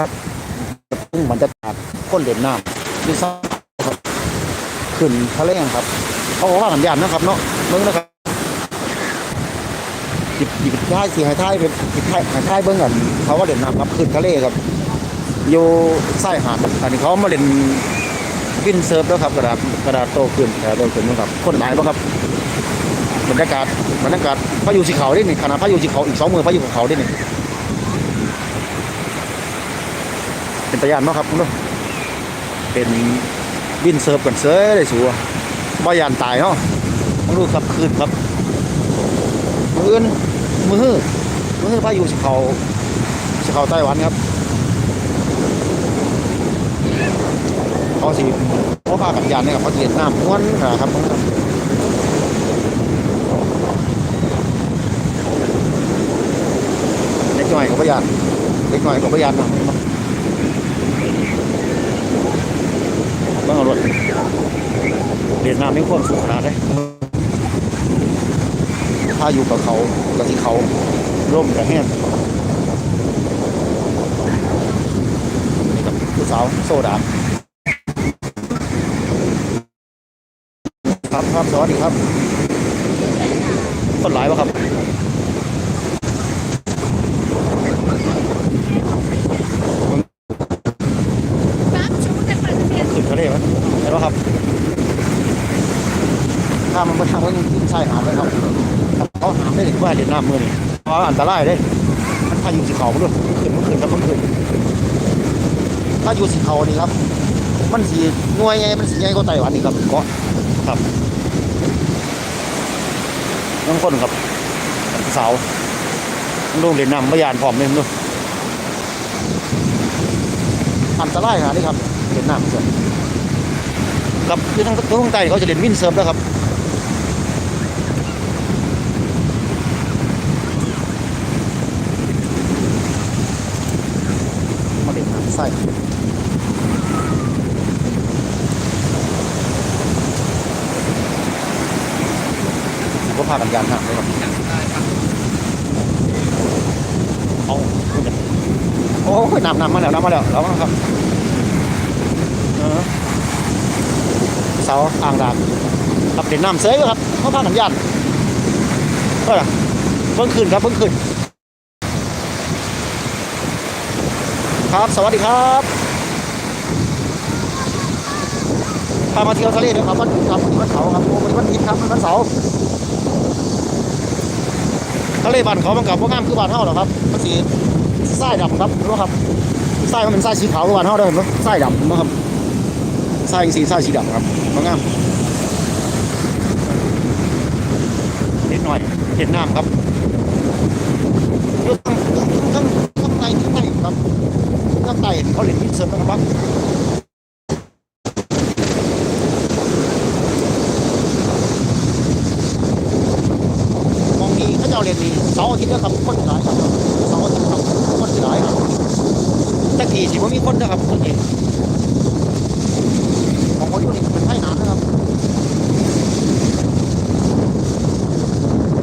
ครับทุ่งบรรยากาศคนเล่นน้ำที่ซ่าครับขึ้นทะเลครับเขาบอกว่ากันยานนะครับเนาะมึงนะครับหยิบหยิบท้ายสีหายท้ายเป็นหยิบท้ายหายท้ายเบิ้องกันเขาว่าเล่นน้ำครับขึ้นทะเลครับอยู่ใต้หาดอันนี้เขามาเล่นวินเซิร์ฟแล้วครับกระดาษกระดาษโตขึ้นแต่โตขึ้นนะครับคนหลายปะครับบรรยากาศบรรยากาศพายุสีเขาได้หนี่งขนาดพายุสีเขาอีกสองมือพายุของเขาได้หนี่ง เป็นตะยานเนาะครับคุณผู้ชมเป็นวินเซิร์ฟกันเซยเลยสัวบ่ยานตายเนาะมาดูครับคืนครับมืออื่นมือฮื้อมือฮื้อพายุสีเขาสีเขาไต้หวันครับเขาสิเขาพากันยานเนี่ยครับเขาสิเห็นน้ำม้วนนะครับเล็กหน่อยกับพยานเล็กหน่อยกับพยานนะ ต้องเอารถเรียนน้ำไม่ควรสูงขนาดเลยถ้าอยู่กับเขากับที่เขาร่มกับแห้งนี่กับผู้สาวโซดาครับครับสวัสดีครับ คนหลายวะครับขึ้นทะเลไหมเห็นปะครับถ้ามันไปทางว่าขึ้นชายหาดเลยครับเขาหามได้ถึง ว่าเด็ดน้ำมือนี่เพราะอันตรายเลยมันพายุสีเขาด้วยขึ้นเมื่อคืนครับเมื่อคืนถ้าอยู่สีเขานี่ครับ มันสีหน่วยไงมันสีใหญ่กว่าไต้หวันนี่ครับเกาะครับน้องคนครับเสาลูกเรียนนำพยานพร้อมเลยดูอันตรายขนานี้ครับเรียนน้ำเสร็จครับคือทั้งทั้งใต้เขาจะเรียนวินเซิร์ฟแล้วครับมาเล่นน้ำใส่ก็พากันยานน้ำเลยครับเอาโอ้ยน้ำน้ำมาแล้วน้ำมาแล้วแล้วครับเออเสาอ่างดามครับเป็นน้ำเสยอยู่ครับเขาพากันยันก็ล่ะเพิ่งขึ้นครับเพิ่งขึ้น ครับ สวัสดีครับพามาเที่ยวทะเลเดี๋ยวครับวันครับวันนี้วันเสาร์ครับวันนี้วันอาทิตย์ครับวันเสาร์ทะเลบ้านเขามันกับพวกงามคือบ้านเฮาหรอครับมันสีทรายดำครับรู้ครับทรายมันเป็นทรายสีขาวคือบ้านเฮาได้เห็นไหมทรายดำนะครับทรายสีทรายสีดำครับพวกงามนิดหน่อยเห็นน้ำครับอยู่ข้างข้างข้างในข้างในครับข้างใน เขาเล่นวินเซิร์ฟนะครับมองนี้เขาเจ้าเรียนนี่เสาร์อาทิตย์นะครับคนหลายครับสาร์อาทิตย์ครับคนหลายครับตะกี้สิว่ามีคนนะครับคนเองของคนดีใช่นานนะครับ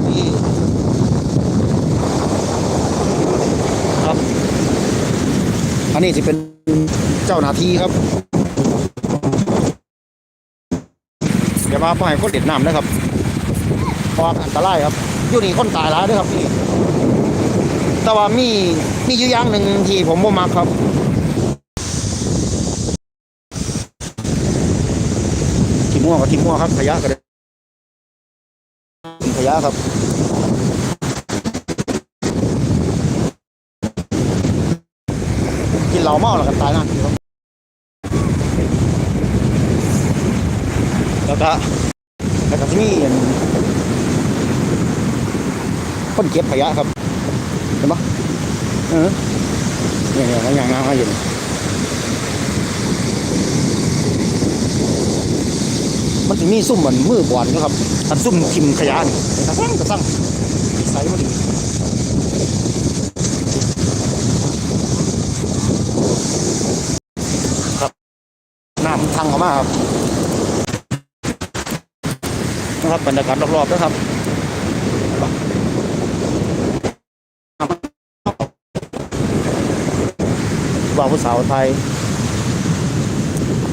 มีครับอันนี้จะเป็น เจ้าหน้าที่ครับอย่ามาปล่อยให้คนเด็ดน้ำนะครับเพราะว่าอันตรายครับอยู่นี่คนตายหลายเด้วยครับนี่แต่ว่ามีมีอยู่อย่างหนึ่งที่ผมบ่มักครับ ที่มั่วกับที่มั่วครับขยะก็ได้ขยะครับ กิน เหล้าเมาแล้วกันตายนั่นครับแล้วก็แล้วก็ที่มีอันคนเก็บขยะครับเห็นปะเออเนี่ยเนี่ยมันยางงามมาอยู่นี่มันจะมีซุ่มเหมือนมือบอลนะครับอันซุ่มทิมขยะนี่กระซังกระซังใส่มันดีครับ น้งเข้ามาครับนะครับบรรยากาศรอบๆนะครับเบาผู้สาวไทย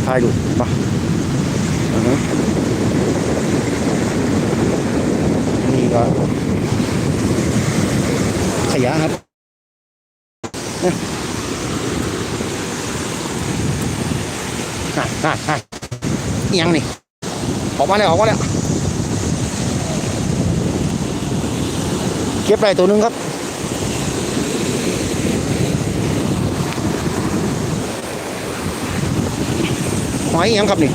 ไทยดูปะนี่ก็ขยะครับ นี่ยน่ะน่ะน่ะอิหยังนี่ออกมาแล้วออกมาแล้วเก็บได้ตัวนึงครับหอยยังครับนี่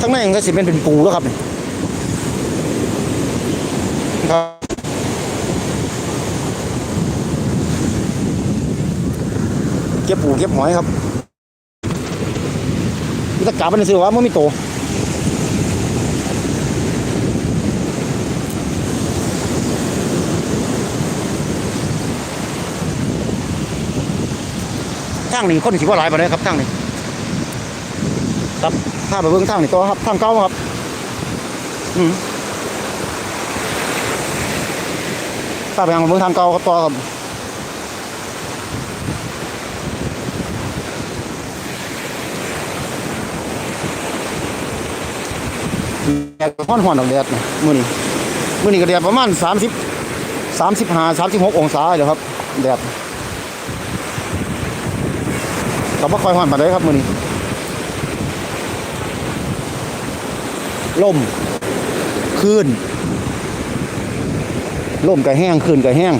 ทั้งนมันก็สิเป็นเป็นปูแล้วครับนี่ครับเก็บปูเก็บหอยครับมันจะกลับไปในซื้อว่ามันไม่โตทางนี้คนสิว่าหลายไปเลยครับทางนี้ครับถ้าไปเบิ่งทางนี่ต่อครับทางเก่าครับ อืมถ้าไปทางเบิ่งทางเก่าครับต่อครับ แดดฮ้อนฮ้อนๆดอกแดดมื้อนี้มื้อนี้ก็แดดประมาณ30 35 36องศาเลยครับแดดก็บ่ค่อยฮ้อนปานใดครับมื้อนี้ลมคลื่นลมก็แห้งคลื่นก็แห้ง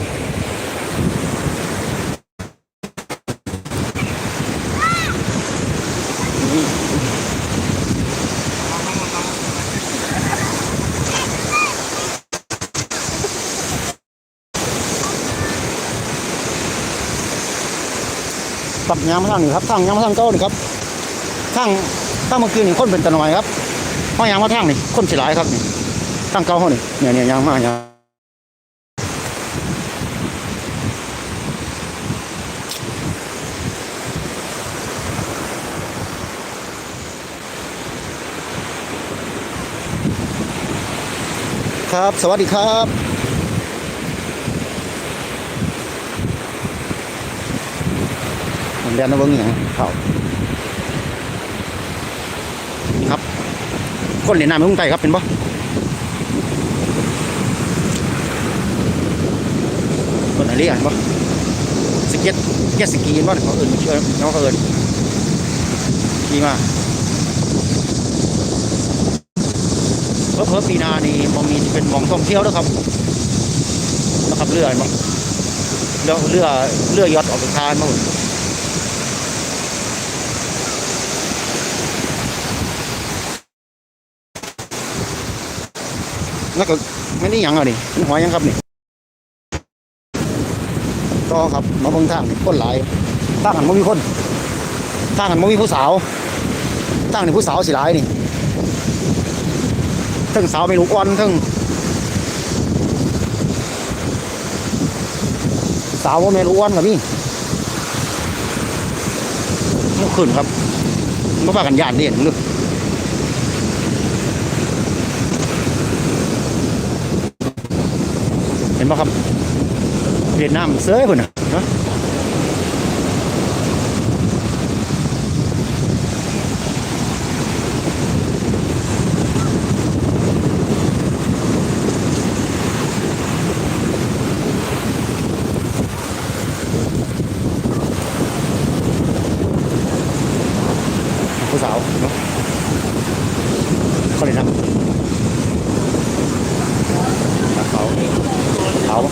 ตับยางมาทางนี้ครับทางยางมาทางเก้านี่ครับทางทางเมื่อคืนนี่คนเป็นตะนอยครับห้อยยางมาทางนี่คนสิหลายครับนี่ทางเก่าเฮานี่เนี่ยเนี่ยยางมายางครับ สวัสดีครับ ผมเรียนนะเบิ้งอย่างเขานี่ครับ คนเหรียญน้ำเมืองไทยครับเป็นบ่คนอะไรอะบ่สเก็ตสเก็ตสกีบ่เขาเอิญเชื่อน้องเขาเอิญดีมากเพิ่มปีหนานี่มองมีจะเป็นหมองท่องเที่ยวแล้วครับนะครับเรือบ่เรือเรือเรือยอดออกจากทานมาหมด แล้วก็ไม่ได้หยังอะนี่มันหอยยังครับนี่ก็ครับมาบิ่งทางนี่คนหลายทางหันบ่มีคนทางหันบ่มีผู้สาวทางนี่ผู้สาวสิหลายนี่เทั้งสาวไม่รู้อ่อนเทั้งสาวบ่แม่รู้อ่อนก็มีมันขึ้นครับบ่พากันยานเด่นนึกเห็นไบ่ครับ เวียดนามเสื้อคนน่ะฮะผู้สาวเนาะเขาเลยนะเขา เขา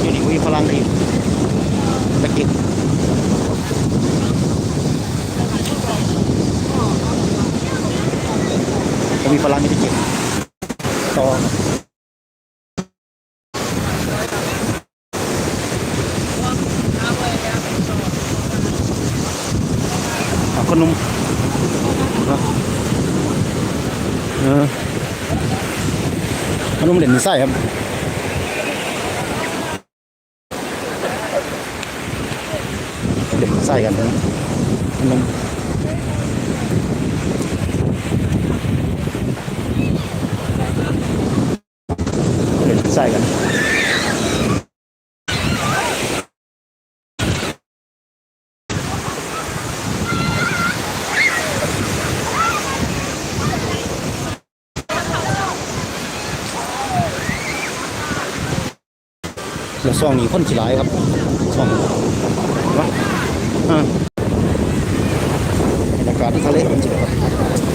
อยู่นี่มีพลังอีตะกิดก็มีพลังที่จะก็บต่อเอาขนม ร่มเหรียญมีไส้ครับเหรียมีไส้กันนะมันเหรียส้กัน แล้วซ่องนี้คนสิหลายครับซองวะอ่าบรรยากาศที่ทะเลมันจะครับ